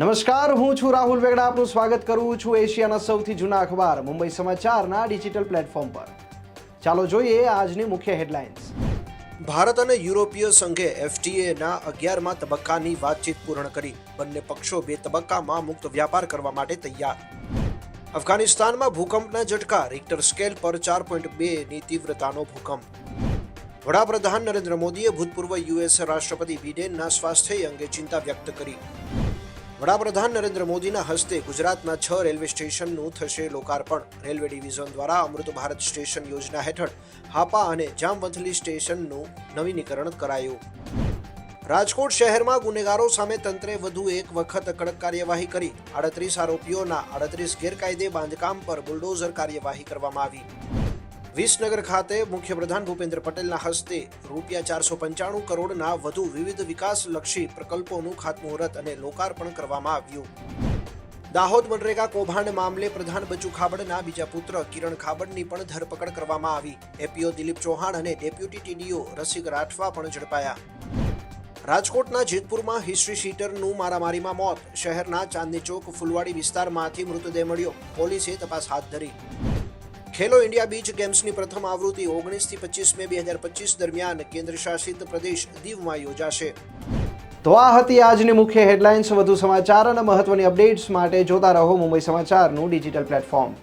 નમસ્કાર, હું છું રાહુલ વેગડા. આપનું સ્વાગત કરું છું એશિયાના સૌથી જૂના અખબાર, મુંબઈ સમાચારના ડિજિટલ પ્લેટફોર્મ પર. ચાલો જોઈએ આજની મુખ્ય હેડલાઇન્સ. ભારત અને યુરોપીય સંઘે એફટીએના અગિયારમાં તબક્કાની વાતચીત પૂર્ણ કરી. બંને પક્ષો બે તબક્કામાં મુક્ત વ્યાપાર કરવા માટે તૈયાર. અફઘાનિસ્તાનમાં ભૂકંપના ઝટકા, રિક્ટર સ્કેલ પર ચાર પોઈન્ટ બેની તીવ્રતાનો ભૂકંપ. વડાપ્રધાન નરેન્દ્ર મોદીએ ભૂતપૂર્વ યુએસ રાષ્ટ્રપતિ બિડેનના સ્વાસ્થ્ય અંગે ચિંતા વ્યક્ત કરી. વડાપ્રધાન નરેન્દ્ર મોદીના હસ્તે ગુજરાતના છ રેલવે સ્ટેશનનું થશે લોકાર્પણ. રેલવે ડિવિઝન દ્વારા અમૃત ભારત સ્ટેશન યોજના હેઠળ હાપા અને જામવંથલી સ્ટેશનનું નવીનીકરણ કરાયું. રાજકોટ શહેરમાં ગુનેગારો સામે તંત્રે વધુ એક વખત કડક કાર્યવાહી કરી. આડત્રીસ આરોપીઓના આડત્રીસ ગેરકાયદે બાંધકામ પર બુલડોઝર કાર્યવાહી કરવામાં આવી. વિસનગર ખાતે મુખ્યપ્રધાન ભૂપેન્દ્ર પટેલના હસ્તે રૂપિયા ચારસો પંચાણું કરોડના વધુ વિવિધ વિકાસલક્ષી પ્રકલ્પોનું ખાતમુહૂર્ત અને લોકાર્પણ કરવામાં આવ્યું. દાહોદ મનરેગા કૌભાંડ મામલે પ્રધાન બચુ ખાબડના બીજા પુત્ર કિરણ ખાબડની પણ ધરપકડ કરવામાં આવી. એપીઓ દિલીપ ચૌહાણ અને ડેપ્યુટી ટીડીઓ રસિક રાઠવા પણ ઝડપાયા. રાજકોટના જેતપુરમાં હિસ્ટ્રી શીટરનું મારામારીમાં મોત. શહેરના ચાંદની ચોક, ફુલવાડી વિસ્તારમાંથી મૃતદેહ મળ્યો. પોલીસે તપાસ હાથ ધરી. ખેલો ઇન્ડિયા બીચ ગેમ્સની પ્રથમ આવૃત્તિ ઓગણીસથી પચીસ મે બે હજાર પચીસ દરમિયાન કેન્દ્ર શાસિત પ્રદેશ દીવમાં યોજાશે. તો આ હતી આજની મુખ્ય હેડલાઇન્સ. વધુ સમાચાર અને મહત્વની અપડેટ્સ માટે જોતા રહો મુંબઈ સમાચારનું ડિજિટલ પ્લેટફોર્મ.